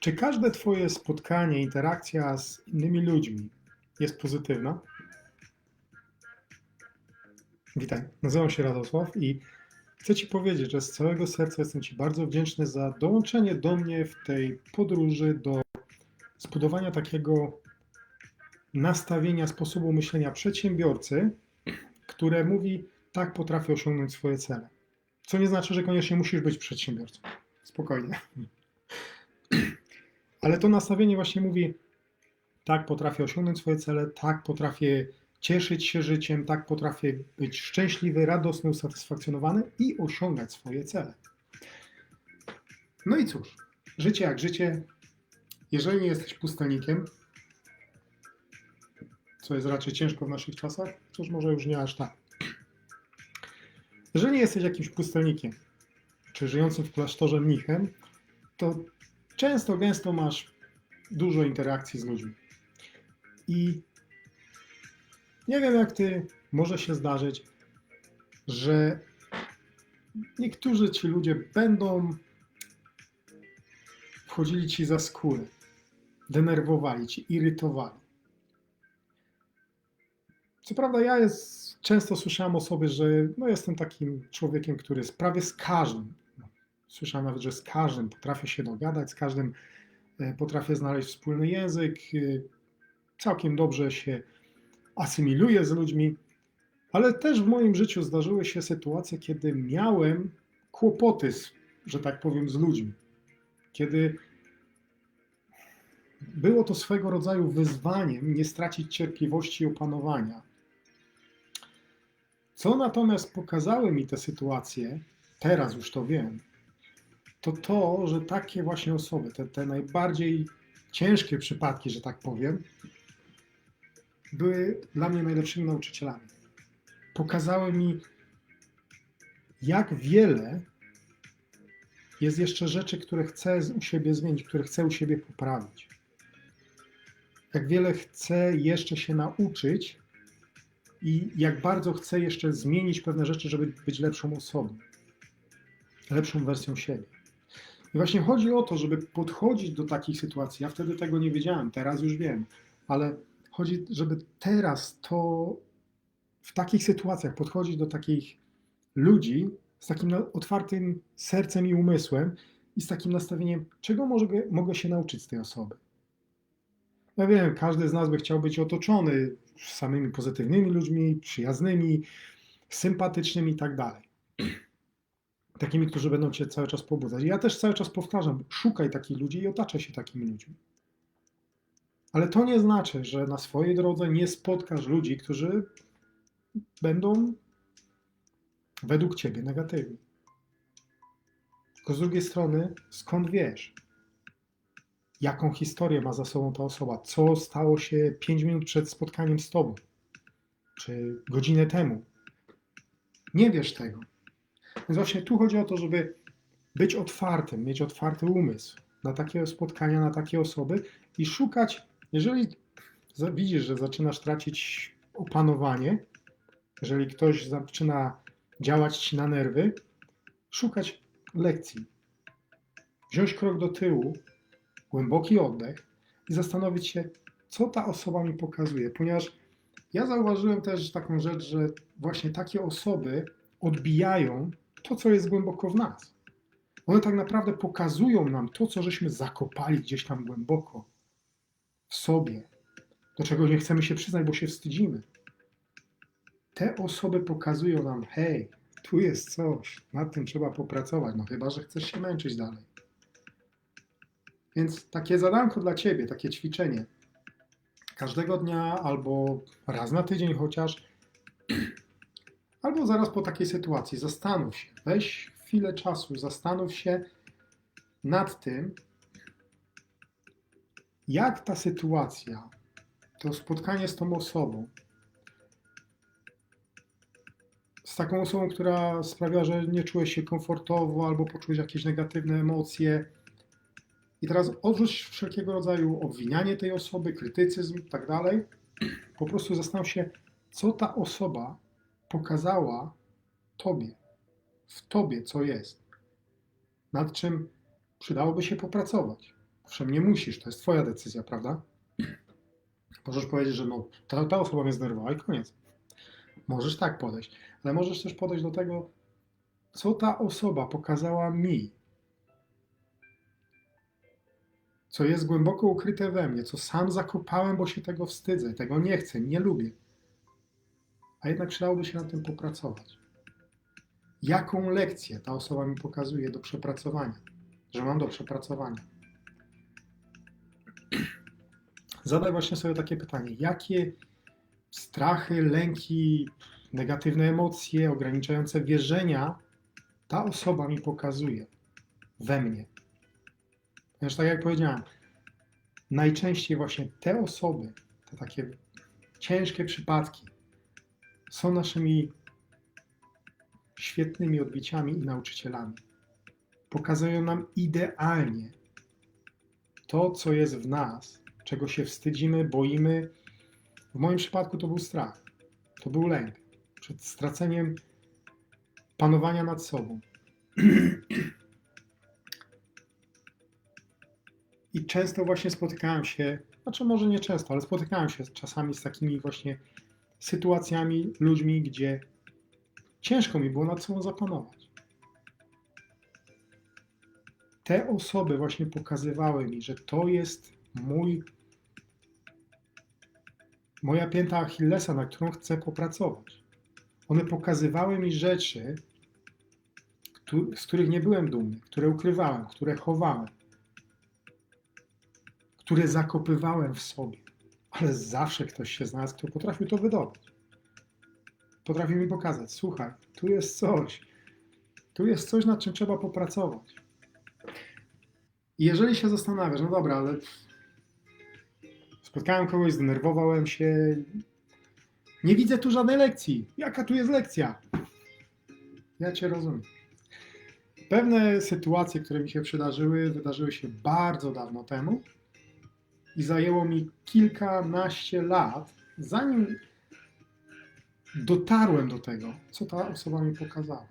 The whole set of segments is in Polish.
Czy każde Twoje spotkanie, interakcja z innymi ludźmi jest pozytywna? Witaj, nazywam się Radosław i chcę Ci powiedzieć, że z całego serca jestem Ci bardzo wdzięczny za dołączenie do mnie w tej podróży do zbudowania takiego nastawienia, sposobu myślenia przedsiębiorcy, które mówi, tak potrafię osiągnąć swoje cele. Co nie znaczy, że koniecznie musisz być przedsiębiorcą. Spokojnie. Ale to nastawienie właśnie mówi, tak potrafię osiągnąć swoje cele, tak potrafię cieszyć się życiem, tak potrafię być szczęśliwy, radosny, usatysfakcjonowany i osiągać swoje cele. No i cóż, życie jak życie, jeżeli nie jesteś pustelnikiem, co jest raczej ciężko w naszych czasach, chociaż może już nie aż tak. Jeżeli nie jesteś jakimś pustelnikiem, czy żyjącym w klasztorze mnichem, to często, gęsto masz dużo interakcji z ludźmi. I nie wiem jak ty, może się zdarzyć, że niektórzy ci ludzie będą wchodzili ci za skórę, denerwowali ci, irytowali. Co prawda ja jest, często słyszałem osoby, że no jestem takim człowiekiem, który jest prawie z każdym, słyszałem nawet, że z każdym potrafię się dogadać, z każdym e, potrafię znaleźć wspólny język, e, całkiem dobrze się asymiluję z ludźmi, ale też w moim życiu zdarzyły się sytuacje, kiedy miałem kłopoty, że tak powiem, z ludźmi. Kiedy było to swego rodzaju wyzwaniem nie stracić cierpliwości i opanowania. Co natomiast pokazały mi te sytuacje, teraz już to wiem, to to, że takie właśnie osoby, te, te najbardziej ciężkie przypadki, że tak powiem, były dla mnie najlepszymi nauczycielami. Pokazały mi, jak wiele jest jeszcze rzeczy, które chcę u siebie zmienić, które chcę u siebie poprawić. Jak wiele chcę jeszcze się nauczyć i jak bardzo chcę jeszcze zmienić pewne rzeczy, żeby być lepszą osobą, lepszą wersją siebie. I właśnie chodzi o to, żeby podchodzić do takich sytuacji. Ja wtedy tego nie wiedziałem, teraz już wiem, ale chodzi, żeby teraz to w takich sytuacjach podchodzić do takich ludzi z takim otwartym sercem i umysłem i z takim nastawieniem, czego mogę, się nauczyć z tej osoby. Ja wiem, każdy z nas by chciał być otoczony samymi pozytywnymi ludźmi, przyjaznymi, sympatycznymi i tak dalej. Takimi, którzy będą cię cały czas pobudzać. Ja też cały czas powtarzam, szukaj takich ludzi i otaczaj się takimi ludźmi. Ale to nie znaczy, że na swojej drodze nie spotkasz ludzi, którzy będą według ciebie negatywni. Tylko z drugiej strony, skąd wiesz, jaką historię ma za sobą ta osoba, co stało się 5 minut przed spotkaniem z tobą, czy godzinę temu. Nie wiesz tego. Więc właśnie tu chodzi o to, żeby być otwartym, mieć otwarty umysł na takie spotkania, na takie osoby i szukać jeżeli widzisz, że zaczynasz tracić opanowanie, jeżeli ktoś zaczyna działać ci na nerwy, szukać lekcji. Wziąć krok do tyłu, głęboki oddech i zastanowić się, co ta osoba mi pokazuje. Ponieważ ja zauważyłem też taką rzecz, że właśnie takie osoby odbijają to, co jest głęboko w nas. One tak naprawdę pokazują nam to, co żeśmy zakopali gdzieś tam głęboko w sobie, do czego nie chcemy się przyznać, bo się wstydzimy. Te osoby pokazują nam, hej, tu jest coś, nad tym trzeba popracować, no chyba, że chcesz się męczyć dalej. Więc takie zadanko dla Ciebie, takie ćwiczenie, każdego dnia albo raz na tydzień chociaż, albo zaraz po takiej sytuacji, zastanów się, weź chwilę czasu, zastanów się nad tym, jak ta sytuacja, to spotkanie z tą osobą, z taką osobą, która sprawia, że nie czułeś się komfortowo albo poczułeś jakieś negatywne emocje. I teraz odrzuć wszelkiego rodzaju obwinianie tej osoby, krytycyzm i tak dalej. Po prostu zastanów się, co ta osoba pokazała tobie, w tobie, co jest, nad czym przydałoby się popracować Owszem, nie musisz, to jest twoja decyzja, prawda? Możesz powiedzieć, że no, ta, ta osoba mnie zdenerwowała i koniec. Możesz tak podejść, ale możesz też podejść do tego, co ta osoba pokazała mi, co jest głęboko ukryte we mnie, co sam zakopałem, bo się tego wstydzę, tego nie chcę, nie lubię. A jednak przydałoby się nad tym popracować. Jaką lekcję ta osoba mi pokazuje do przepracowania, że mam do przepracowania? Zadaj właśnie sobie takie pytanie: jakie strachy, lęki, negatywne emocje, ograniczające wierzenia ta osoba mi pokazuje we mnie? Ponieważ tak jak powiedziałem, najczęściej właśnie te osoby, te takie ciężkie przypadki, są naszymi świetnymi odbiciami i nauczycielami. Pokazują nam idealnie to, co jest w nas, czego się wstydzimy, boimy. W moim przypadku to był strach, to był lęk przed straceniem panowania nad sobą. I często właśnie spotykałem się, znaczy może nie często, ale spotykałem się czasami z takimi właśnie sytuacjami, ludźmi, gdzie ciężko mi było nad sobą zapanować. Te osoby właśnie pokazywały mi, że to jest mój, moja pięta Achillesa, na którą chcę popracować. One pokazywały mi rzeczy, z których nie byłem dumny, które ukrywałem, które chowałem, które zakopywałem w sobie. Ale zawsze ktoś się znalazł, kto potrafił to wydobyć. Potrafił mi pokazać, słuchaj, tu jest coś, tu jest coś, nad czym trzeba popracować. I jeżeli się zastanawiasz, no dobra, ale spotkałem kogoś, zdenerwowałem się, nie widzę tu żadnej lekcji. Jaka tu jest lekcja? Ja Cię rozumiem. Pewne sytuacje, które mi się przydarzyły, wydarzyły się bardzo dawno temu i zajęło mi kilkanaście lat, zanim dotarłem do tego, co ta osoba mi pokazała.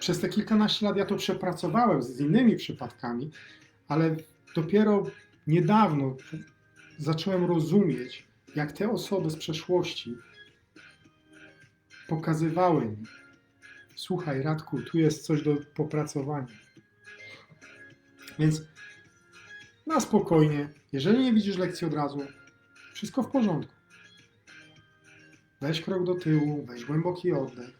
Przez te kilkanaście lat ja to przepracowałem z innymi przypadkami, ale dopiero niedawno zacząłem rozumieć, jak te osoby z przeszłości pokazywały mi: Słuchaj, Radku, tu jest coś do popracowania. Więc na spokojnie, jeżeli nie widzisz lekcji od razu, wszystko w porządku. Weź krok do tyłu, weź głęboki oddech.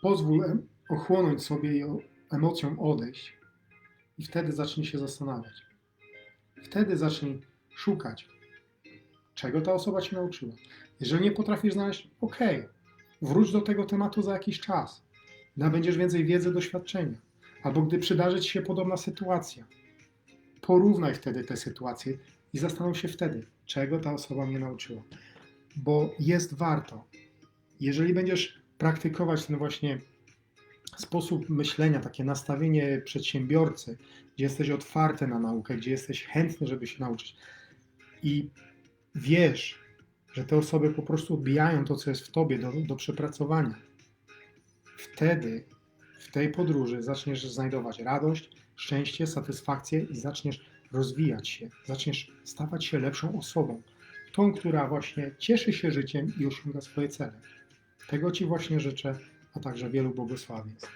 Pozwól ochłonąć sobie i emocjom odejść. I wtedy zacznij się zastanawiać. Wtedy zacznij szukać, czego ta osoba ci nauczyła. Jeżeli nie potrafisz znaleźć, ok, wróć do tego tematu za jakiś czas. Nabędziesz więcej wiedzy, doświadczenia. Albo gdy przydarzy ci się podobna sytuacja, porównaj wtedy te sytuacje i zastanów się wtedy, czego ta osoba mnie nauczyła. Bo jest warto. Jeżeli będziesz praktykować ten właśnie sposób myślenia, takie nastawienie przedsiębiorcy, gdzie jesteś otwarty na naukę, gdzie jesteś chętny, żeby się nauczyć i wiesz, że te osoby po prostu odbijają to, co jest w tobie do, do przepracowania, wtedy w tej podróży zaczniesz znajdować radość, szczęście, satysfakcję i zaczniesz rozwijać się, zaczniesz stawać się lepszą osobą, tą, która właśnie cieszy się życiem i osiąga swoje cele. Tego Ci właśnie życzę, a także wielu błogosławieństw.